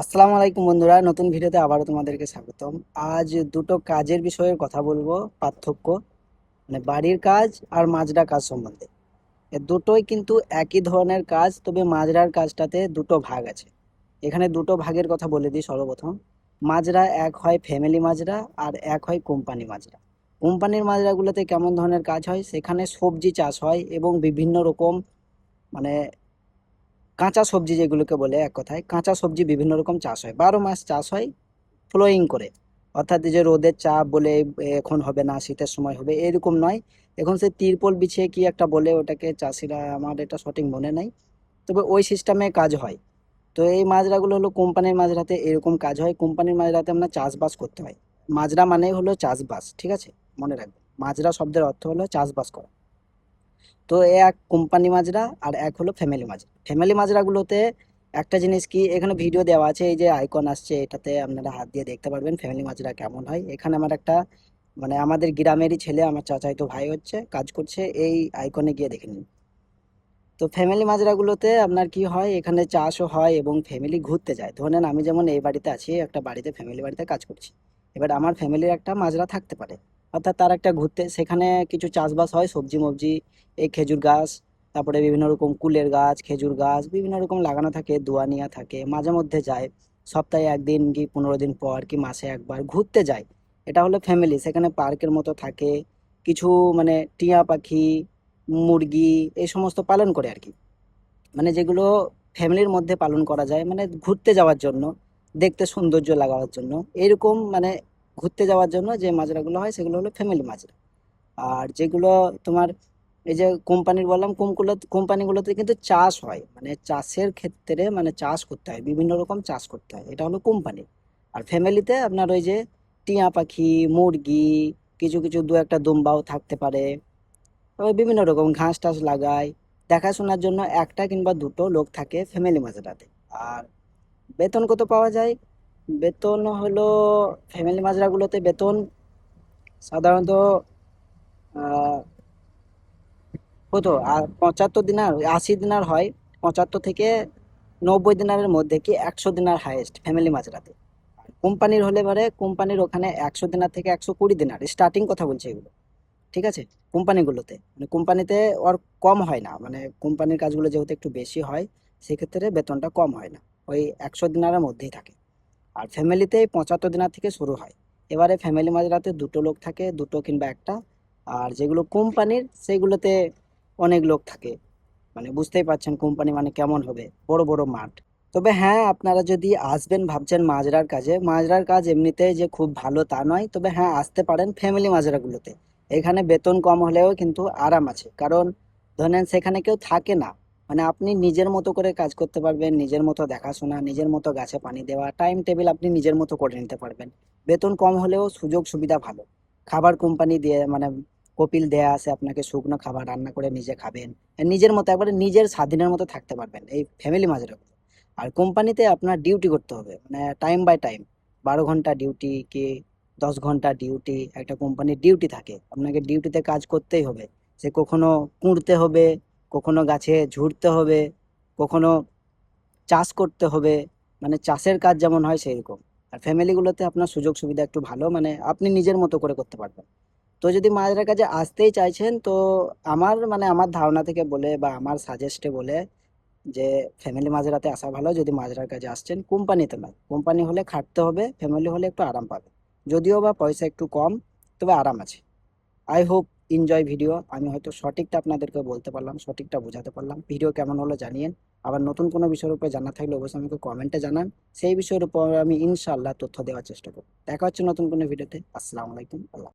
আসসালামু আলাইকুম বন্ধুরা, নতুন ভিডিওতে আবারও তোমাদেরকে স্বাগতম। আজ দুটো কাজের বিষয়ে কথা বলব, পার্থক্য মানে বাড়ির কাজ আর মাজরা কাজ সম্বন্ধে। দুটোই কিন্তু একই ধরনের কাজ, তবে মাজরার কাজটাতে দুটো ভাগ আছে। এখানে দুটো ভাগের কথা বলে দিই সর্বপ্রথম। মাজরা এক হয় ফ্যামিলি মাজরা আর এক হয় কোম্পানি মাজরা। কোম্পানির মাজরাগুলোতে কেমন ধরনের কাজ হয়? সেখানে সবজি চাষ হয় এবং বিভিন্ন রকম মানে কাঁচা সবজি যেগুলোকে বলে এক কথায়, কাঁচা সবজি বিভিন্ন রকম চাষ হয়। বারো মাস চাষ হয় ফ্লোয়িং করে। অর্থাৎ যে রোদের চাপ বলে এখন হবে না, শীতের সময় হবে, এরকম নয়। এখন সে তিরপল বিছিয়ে কি একটা বলে ওটাকে চাষিরা, আমার এটা সঠিক মনে নাই। তবে ওই সিস্টেমে কাজ হয়। তো এই মাজরাগুলো হলো কোম্পানির মাজরাতে এরকম কাজ হয়। কোম্পানির মাজরাতে আমরা চাষবাস করতে হয়। মাজরা মানেই হলো চাষবাস, ঠিক আছে? মনে রাখবেন মাজরা শব্দের অর্থ হলো চাষবাস করা। তো এক কোম্পানি মাজরা আর এক হলো ফ্যামিলি মাজরা। ফ্যামিলি মাজরাগুলোতে একটা জিনিস কি, এখানে ভিডিও দেওয়া আছে, এই যে আইকন আসছে, এটাতে আপনারা হাত দিয়ে দেখতে পারবেন ফ্যামিলি মাজরা কেমন হয়। এখানে আমার একটা মানে আমাদের গ্রামেরই ছেলে, আমার চাচাইতো ভাই হচ্ছে, কাজ করছে, এই আইকনে গিয়ে দেখে নিন। তো ফ্যামিলি মাজরাগুলোতে আপনার কি হয়, এখানে চাষও হয় এবং ফ্যামিলি ঘুরতে যায়। ধরেন আমি যেমন এই বাড়িতে আছি, একটা বাড়িতে ফ্যামিলি বাড়িতে কাজ করছি। এবার আমার ফ্যামিলির একটা মাজরা থাকতে পারে। অর্থাৎ তার একটা ঘুরতে, সেখানে কিছু চাষবাস হয়, সবজি মবজি, এই খেজুর গাছ, তারপরে বিভিন্ন রকম কুলের গাছ, খেজুর গাছ, বিভিন্ন রকম লাগানো থাকে দোয়ানিয়া থাকে, মাঝে মধ্যে যায়, সপ্তাহে একদিন কি পনেরো দিন পর কি মাসে একবার ঘুরতে যায়। এটা হলো ফ্যামিলি সেখানে পার্কের মতো থাকে, কিছু মানে টিয়া পাখি, মুরগি, এই সমস্ত পালন করে আর কি। মানে যেগুলো ফ্যামিলির মধ্যে পালন করা যায় মানে ঘুরতে যাওয়ার জন্য, দেখতে সৌন্দর্য লাগাবার জন্য, এরকম মানে ঘুরতে যাওয়ার জন্য যে মাজরাগুলো হয় সেগুলো হলো ফ্যামিলি মাজরা। আর যেগুলো তোমার এই যে কোম্পানির বললাম কোমগুলো কোম্পানিগুলোতে কিন্তু চাষ হয়। মানে চাষের ক্ষেত্রে মানে চাষ করতে হয়, বিভিন্ন রকম চাষ করতে হয়। এটা হলো কোম্পানি আর ফ্যামিলিতে আপনার ওই যে টিয়া পাখি, মুরগি, কিছু কিছু দু একটা দুম্বাও থাকতে পারে। তবে বিভিন্ন রকম ঘাস টাস লাগায়। দেখাশোনার জন্য একটা কিংবা দুটো লোক থাকে ফ্যামিলি মাজরাতে। আর বেতন কত পাওয়া যায়? বেতন হলো ফ্যামিলি মাজরাগুলোতে বেতন সাধারণত আহ, কত? আর পঁচাত্তর দিনার আশি দিনার হয় পঁচাত্তর থেকে নব্বই দিনারের মধ্যে কি একশো দিনার হাইয়েস্ট ফ্যামিলি মাজরাতে। কোম্পানির হলে পরে কোম্পানির ওখানে একশো দিনার থেকে একশো কুড়ি দিনার স্টার্টিং কথা বলছে এগুলো ঠিক আছে? কোম্পানিগুলোতে মানে কোম্পানিতে ওর কম হয় না মানে কোম্পানির কাজগুলো যেহেতু একটু বেশি হয় সেক্ষেত্রে বেতনটা কম হয় না ওই একশো দিনারের মধ্যেই থাকে। আর ফ্যামিলিতে পঁচাত্তর দিনার থেকে শুরু হয়। এবারে ফ্যামিলি মাজরাতে দুটো লোক থাকে, দুটো কিংবা একটা। আর যেগুলো কোম্পানির, সেগুলোতে অনেক লোক থাকে। মানে বুঝতেই পারছেন কোম্পানি মানে কেমন হবে। বড় বড় মাঠ। তবে হ্যাঁ আপনারা যদি আসবেন, ভাবছেন মাজরার কাজে, মাজরার কাজ এমনিতে যে খুব ভালো তা নয়। তবে হ্যাঁ আসতে পারেন ফ্যামিলি মাজরাগুলোতে। এখানে বেতন কম হলেও কিন্তু আরাম আছে। কারণ ধরেন সেখানে কেউ থাকে না। মানে আপনি নিজের মতো করে কাজ করতে পারবেন, নিজের মতো দেখাশোনা, নিজের মতো গাছে পানি দেওয়া টাইম টেবিল আপনি নিজের মতো করে নিতে পারবেন। বেতন কম হলেও সুযোগ সুবিধা ভালো। খাবার কোম্পানি দিয়ে মানে কপিল দেয়া আছে আপনাকে শুকনো খাবার রান্না করে নিজে খাবেন। নিজের মতো একবারে নিজের স্বাধীনের মতো থাকতে পারবেন এই ফ্যামিলি মাজরাগুলো আর কোম্পানিতে আপনার ডিউটি করতে হবে মানে টাইম বাই টাইম বারো ঘণ্টা ডিউটি কি দশ ঘণ্টা ডিউটি একটা কোম্পানির ডিউটি থাকে। আপনাকে ডিউটিতে কাজ করতেই হবে। সে কখনো কুঁড়তে হবে কখনো গাছে ঝুড়তে হবে, কখনো চাষ করতে হবে মানে চাষের কাজ যেমন হয় সেই রকম আর ফ্যামিলিগুলোতে আপনার সুযোগ সুবিধা একটু ভালো মানে আপনি নিজের মতো করে করতে পারবেন। তো যদি মাজরা কাছে আসতেই চাইছেন, তো আমার মানে আমার ধারণা থেকে বলে বা আমার সাজেস্টে বলে যে ফ্যামিলি মাঝরাতে আসা ভালো। যদি মাজরার কাজে আসছেন, কোম্পানিতে নয়। কোম্পানি হলে খাটতে হবে ফ্যামিলি হলে একটু আরাম পাবে। যদিও বা পয়সা একটু কম, তবে আরাম আছে। আই হোপ এনজয় ভিডিও আমি হয়তো সঠিকটা আপনাদেরকে বলতে পারলাম, সঠিকটা বোঝাতে পারলাম। ভিডিও কেমন হলো জানিয়েন। আবার নতুন কোনো বিষয়ের উপরে জানা থাকলে অবশ্যই আমাকে কমেন্টে জানান। সেই বিষয়ের উপর আমি ইনশাআল্লাহ তথ্য দেওয়ার চেষ্টা করব। দেখা হচ্ছে নতুন কোনো ভিডিওতে আসসালামু আলাইকুম, আল্লাহ